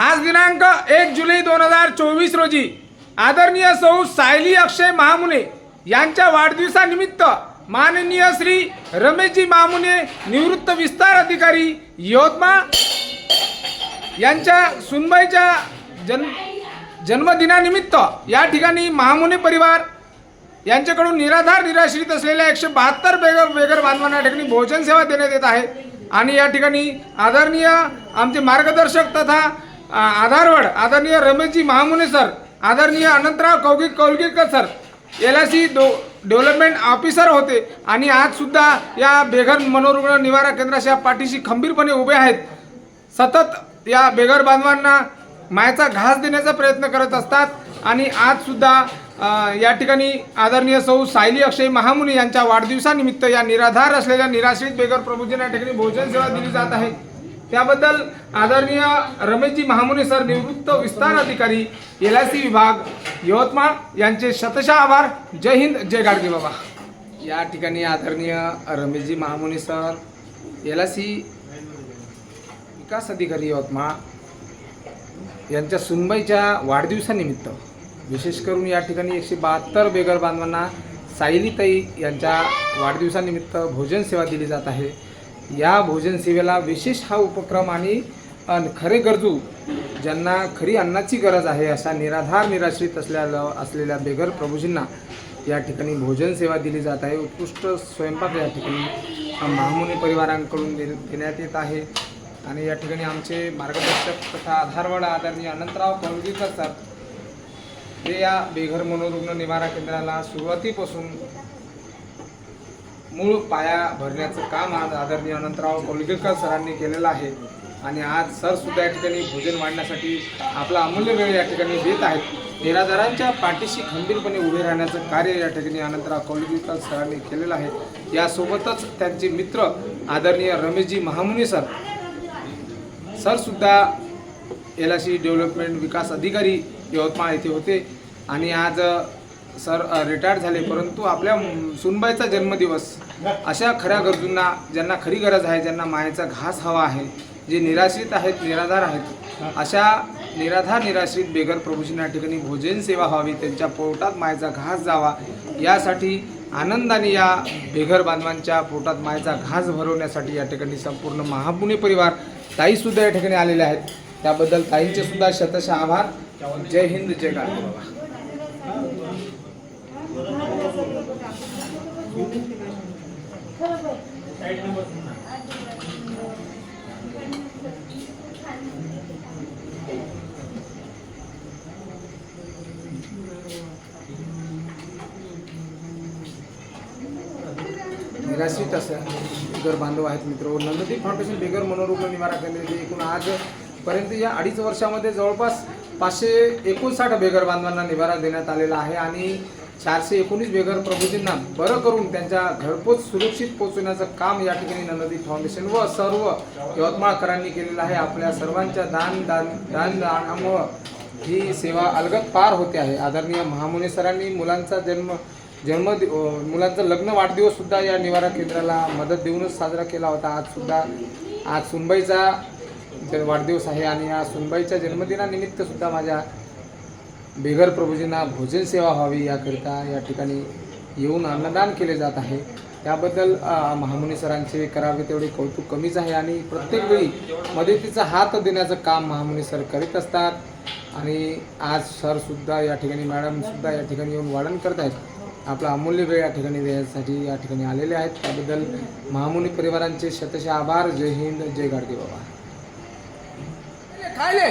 आज दिनांक एक जुलै दोन हजार चोवीस रोजी आदरणीय सौ सायली अक्षय महामुने यांच्या वाढदिवसानिमित्त माननीय श्री रमेशजी महामुने निवृत्त विस्तार अधिकारी यवतमाळ यांच्या सुनबाईच्या जन्म जन्मदिनानिमित्त या ठिकाणी महामुने परिवार यांच्याकडून निराधार निराश्रित असलेल्या एकशे बहात्तर बेगर बेगर बांधवांना या ठिकाणी भोजन सेवा देण्यात येत आहे. आणि या ठिकाणी आदरणीय आमचे मार्गदर्शक तथा आधारवाड आदरणीय रमेशजी महामुने सर आदरणीय Anantrao कौगी Kaulgikar sir L I C डो डेव्हलपमेंट ऑफिसर होते आणि आजसुद्धा या बेघर मनोरुग्ण निवारा केंद्राच्या पाठीशी खंबीरपणे उभे आहेत. सतत या बेघर बांधवांना मायचा घास देण्याचा प्रयत्न करत असतात आणि आजसुद्धा या ठिकाणी आदरणीय सौ सायली अक्षय महामुनी यांच्या वाढदिवसानिमित्त या निराधार असलेल्या निराश्रित बेघर प्रभूजींना या ठिकाणी भोजन सेवा दिली जात आहे. त्याबद्दल आदरणीय रमेशजी महामुने सर निवृत्त विस्तार अधिकारी एल आय सी विभाग यवतमाळ यांचे शतशः आभार. जय हिंद जय गाडगे बाबा. या ठिकाणी आदरणीय Rameshji Mahamune sir L I C विकास अधिकारी यवतमाळ यांच्या सुनबाईच्या वाढदिवसानिमित्त विशेष करून या ठिकाणी एकशे बहात्तर बेगर बांधवांना सायलीताई यांच्या वाढदिवसानिमित्त भोजन सेवा दिली जात आहे. या भोजन सेवेला विशेष हा उपक्रम आणि खरे गरजू ज्यांना खरी अन्नाची गरज आहे अशा निराधार निराश्रित असल्या असलेल्या बेघर प्रभूजींना या ठिकाणी भोजन सेवा दिली जात आहे. उत्कृष्ट स्वयंपाक या ठिकाणी महामुनी परिवारांकडून दे- देण्यात येत आहे. आणि या ठिकाणी आमचे मार्गदर्शक तथा आधारवाडा आदरणीय अनंतराव कौलगीकर सर हे या बेघर मनोरुग्ण निवारा केंद्राला सुरुवातीपासून मूळ पाया भरण्याचं काम आज आदरणीय अनंतराव कोलगेकर सरांनी केलेलं आहे. आणि आज सर सुद्धा या ठिकाणी भोजन वाढण्यासाठी आपला अमूल्य वेळ या ठिकाणी देत आहेत. निराधारांच्या पाठीशी खंबीरपणे उभे राहण्याचं कार्य या ठिकाणी अनंतराव कोलगेकर सरांनी केलेलं आहे. यासोबतच त्यांचे मित्र आदरणीय रमेशजी महामुनी सर. सरसुद्धा एल आय सी डेव्हलपमेंट विकास अधिकारी यवतमाळ येथे होते. आणि आज सर रिटायर्ड झाले परंतु आपल्या सुनबाईचा जन्मदिवस अशा खऱ्या गरजूंना ज्यांना खरी गरज आहे ज्यांना मायेचा घास हवा आहे जे निराश्रित आहेत निराधार आहेत अशा निराधार निराश्रित बेगर प्रभूजींना या ठिकाणी भोजन सेवा व्हावी त्यांच्या पोटात मायेचा घास जावा यासाठी आनंदाने या बेघर बांधवांच्या पोटात मायेचा घास भरवण्यासाठी या ठिकाणी संपूर्ण महापुणे परिवार ताईसुद्धा या ठिकाणी आलेले आहेत. त्याबद्दल ताईंचे सुद्धा शतशः आभार. जय हिंद जय गांधी बाबा. निराश्रित असं. बिगर बांधव आहेत मित्र. नंददीप फाउंडेशन बिगर मनोरुग्ण निवारा केंद्र एकूण आजपर्यंत या अडीच वर्षामध्ये जवळपास पाचशे एकोणसाठ बेगर बांधवांना निवारा देण्यात आलेला आहे. आणि चारशे एकोणीस बेघर प्रभूजींना बरं करून त्यांच्या घरपोच सुरक्षित पोहोचवण्याचं काम या ठिकाणी नंदी फाउंडेशन व सर्व यवतमाळकरांनी केलेलं आहे. आपल्या सर्वांच्या दान दान दान दानामुळं ही सेवा अलगद पार होते आहे. आदरणीय महामुने सरांनी मुलांचा जन्म जन्म मुलांचं लग्न वाढदिवससुद्धा या निवारा केंद्राला मदत देऊनच साजरा केला होता. आज सुद्धा आज सुनबाईचा वाढदिवस आहे आणि या सुनबाईच्या जन्मदिनानिमित्तसुद्धा माझ्या बेघर प्रभूजींना भोजन सेवा व्हावी याकरिता या ठिकाणी येऊन अन्नदान केले जात आहे. त्याबद्दल महामुनी सरांचे करावे तेवढे कौतुक कमीच आहे आणि प्रत्येक वेळी मदतीचा हात देण्याचं काम महामुनी सर करीत असतात. आणि आज सरसुद्धा या ठिकाणी मॅडमसुद्धा या ठिकाणी येऊन वाढण करत आहेत आपला अमूल्य वेळ या ठिकाणी देण्यासाठी या ठिकाणी आलेले आहेत. त्याबद्दल महामुनी परिवारांचे शतशः आभार. जय हिंद जय गाडगे बाबा. खायले!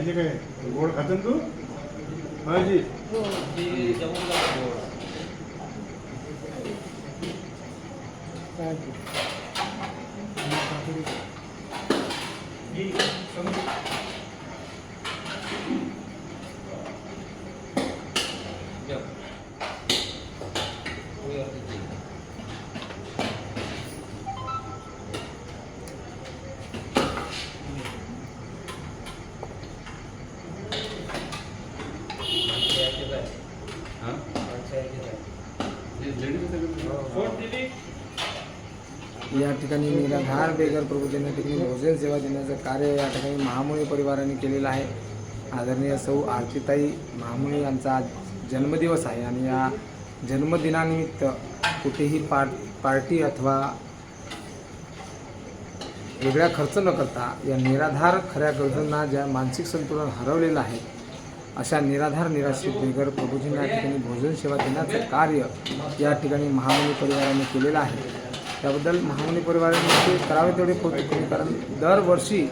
이제 काय गोड खातं तू माझी काय ठिकाणी निराधार बेघर प्रभूजन ठिकाणी भोजन सेवा देण्याचं कार्य या ठिकाणी महामुळे परिवाराने केलेलं आहे. आदरणीय सौ आरतीताई महामुळे यांचा आज जन्मदिवस आहे आणि या जन्मदिनानिमित्त कुठेही पार्ट पार्टी अथवा वेगळा खर्च न करता या निराधार खऱ्या गरजूंना ज्या मानसिक संतुलन हरवलेलं आहे अशा निराधार निराश्रित बेघर प्रभूजींना ठिकाणी भोजन सेवा देण्याचं कार्य या ठिकाणी महामुनी परिवाराने केलेलं आहे. त्याबद्दल महामुनी परिवाराने ते करावे तेवढे कौतुक करू कारण दरवर्षी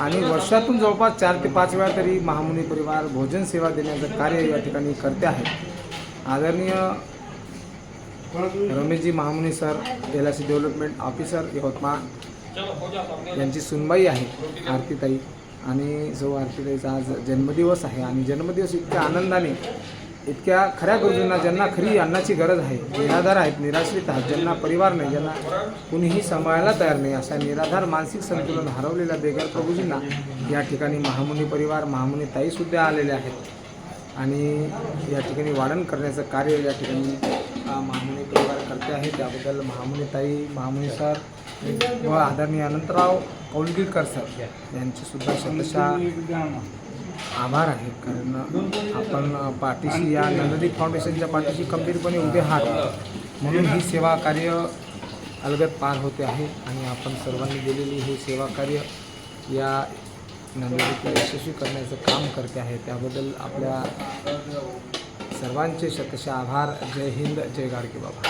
आणि वर्षातून जवळपास चार ते पाच वेळा तरी महामुनी परिवार भोजन सेवा देण्याचं कार्य या ठिकाणी करते आहे. आदरणीय Rameshji Mahamuni sir L I C development officer Yavatmal यांची सुनबाई आहे आरतीताई. आणि जो आरतीताईचा आज जन्मदिवस आहे आणि जन्मदिवस इतक्या आनंदाने इतक्या खऱ्या गरजूंना ज्यांना खरी अन्नाची गरज आहे निराधार आहेत निराश्रित आहेत ज्यांना परिवार नाही ज्यांना कुणीही सांभाळायला तयार नाही अशा निराधार मानसिक संतुलन हरवलेल्या बेघर प्रभूजींना या ठिकाणी महामुनी परिवार महामुनी ताईसुद्धा आलेले आहेत. आणि या ठिकाणी वाढण करण्याचं कार्य या ठिकाणी महामुनी परिवार करते आहे. त्याबद्दल महामुनी ताई महामुनी सर व आदरणीय अनंतराव कौलगीरकर सर यांचीसुद्धा सुद्धा आभार आहे कारण आपण पाठीशी या नंददीप फाउंडेशनच्या पाठीशी खंबीरपणे उभे आहात. म्हणून ही सेवा कार्य अलगद पार होते आहे आणि आपण सर्वांनी दिलेली हे सेवा कार्य या नंददीपला यशस्वी करण्याचं काम करते आहे. त्याबद्दल आपल्या सर्वांचे शतशः आभार. जय हिंद जय गाडगे बाबा.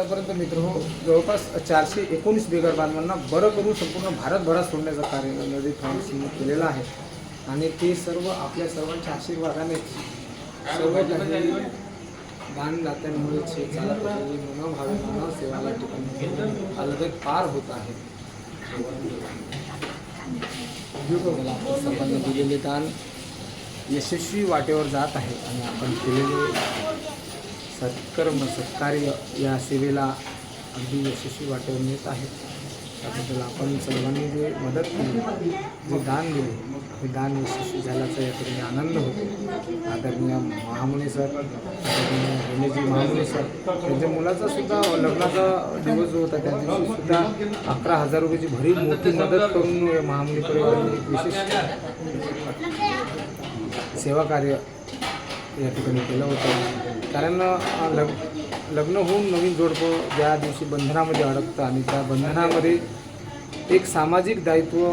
आतापर्यंत मित्र हो जवळपास चारशे एकोणीस बेघर बांधवांना बरं करून संपूर्ण भारतभरात सोडण्याचं कार्य नदी फाउंडेशनने केलेलं आहे. आणि ते सर्व आपल्या सर्वांच्या आशीर्वादाने सर्व काही दानदात्यांमुळेच हे मनोभावे मानव सेवा ठिकाणी पार होत आहे. मला दिलेले दान यशस्वी वाटेवर जात आहे आणि आपण केलेले सत्कर्म सत्कार्य या सेवेला अगदी यशस्वी वाटेवर येत आहेत त्याबद्दल आपण सर्वांनी जे मदत केली जे दान दिले हे दान यशस्वी झाल्याचा याकडे आनंद होतो. आदरणीय महामुनी सर आदरणीय रमेशजी महामुनी सर त्यांच्या मुलाचा सुद्धा लग्नाचा दिवस जो होता त्या दिवशी सुद्धा अकरा हजार रुपयाची भरीव मोठी मदत करून महामुनी परिवाराने विशेष सेवा कार्य या ठिकाणी केलं होतं. कारण लग लग्न होऊन नवीन जोडपं ज्या दिवशी बंधनामध्ये अडकतं आणि त्या बंधनामध्ये एक सामाजिक दायित्व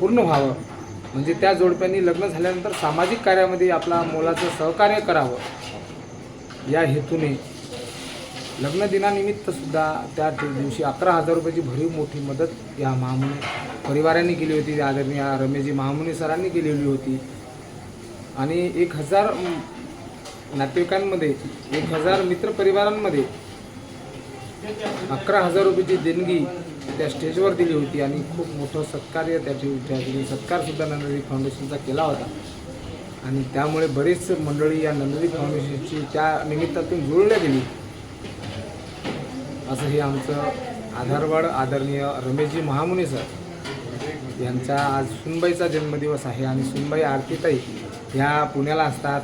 पूर्ण व्हावं. म्हणजे त्या जोडप्यांनी लग्न झाल्यानंतर सामाजिक कार्यामध्ये आपला मोलाचं सहकार्य करावं. या हेतूने लग्नदिनानिमित्तसुद्धा त्या दिवशी अकरा हजार रुपयाची भरीव मोठी मदत या महामुनी परिवाराने केली होती. आदरणीय रमेशजी महामुनी सरांनी केलेली होती. आणि एक हजार नातेवाईकांमध्ये एक हजार मित्रपरिवारांमध्ये अकरा हजार रुपयाची देणगी त्या स्टेजवर दिली होती आणि खूप मोठं सत्कार्य त्याची त्या ठिकाणी सत्कारसुद्धा नंदरी फाउंडेशनचा केला होता. आणि त्यामुळे बरीच मंडळी या नंदरी फाउंडेशनची त्या निमित्तातून जुळल्या गेली. असं हे आमचं आधारवाड आदरणीय रमेशजी महामुनी सर यांचा आज सुनबाईचा जन्मदिवस आहे आणि सुनबाई आरतीताई ह्या पुण्याला असतात.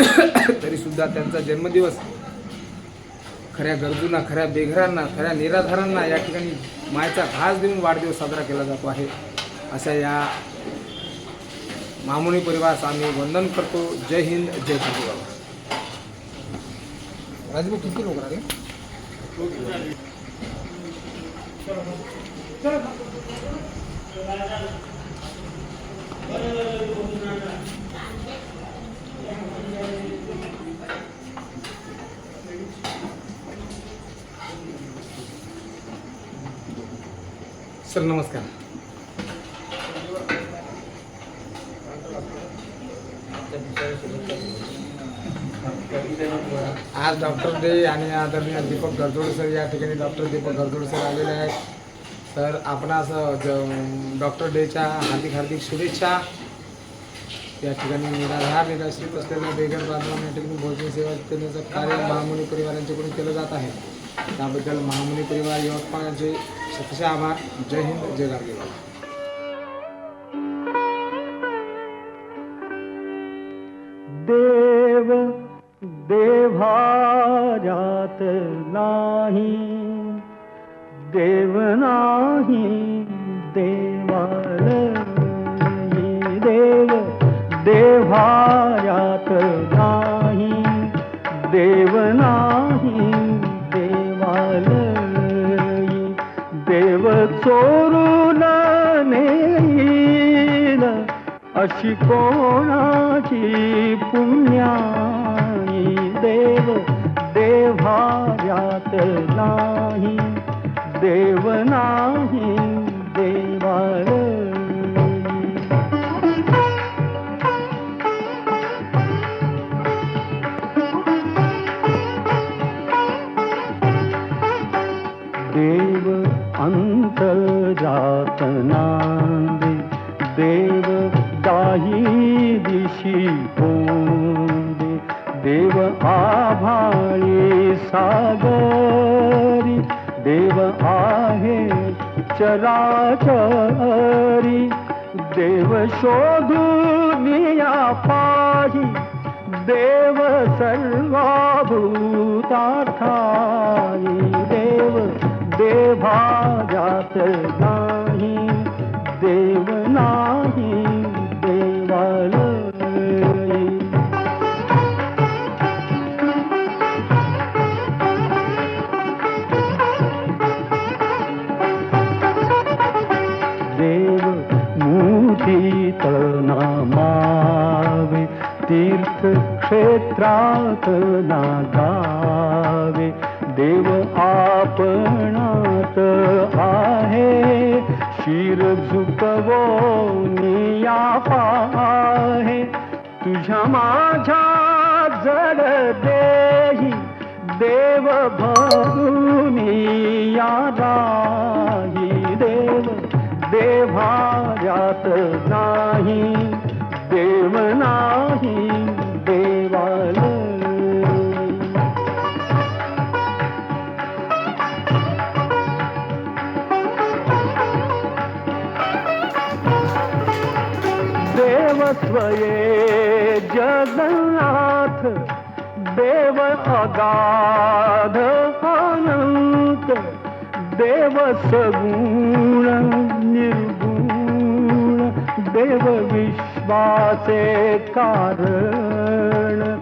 तरीसुद्धा त्यांचा जन्मदिवस खऱ्या गरजूंना खऱ्या बेघरांना खऱ्या निराधारांना या ठिकाणी मायचा घास देऊन वाढदिवस साजरा केला जातो आहे. अशा या मामुनी परिवारास आम्ही वंदन करतो. जय हिंद जय गुरु बाबा राजभाऊ किती लोक राहिले? सर नमस्कार. आज डॉक्टर डे आणि आदरणीय दीपक गरजोड सर या ठिकाणी डॉक्टर दीपक गरजोड सर आलेले आहेत. तर आपण असं डॉक्टर डेच्या हार्दिक हार्दिक शुभेच्छा. या ठिकाणी निराधार निराश्रित असलेल्या बेघर बांधवांना या ठिकाणी भोजन सेवा देण्याचं कार्य महामुनी परिवारांच्याकडून केलं जात आहे. त्याबद्दल महामुनी परिवार यवतमाळचे सतसे आभार. जय हिंद जय गाडगे देव देवाजात नाही देव नाही देव देव नाही देवालयी. देव चोरून नेईल अशी कोणाची पुण्याई? देव देवायात नाही. देव नाही देवालयी. देव आहे चराचरी देव शोधून या पाही देव सर्वभूतार्थाई देव देभाजात नाही देव निया पाहे तुझ्या माझ्या जड देही देव भरून या राही देव देभायात नाही देव नाही. स्वये जगन्नाथ देव अगाध अनंत देव सगुण निर्गुण देव विश्वासे कारण।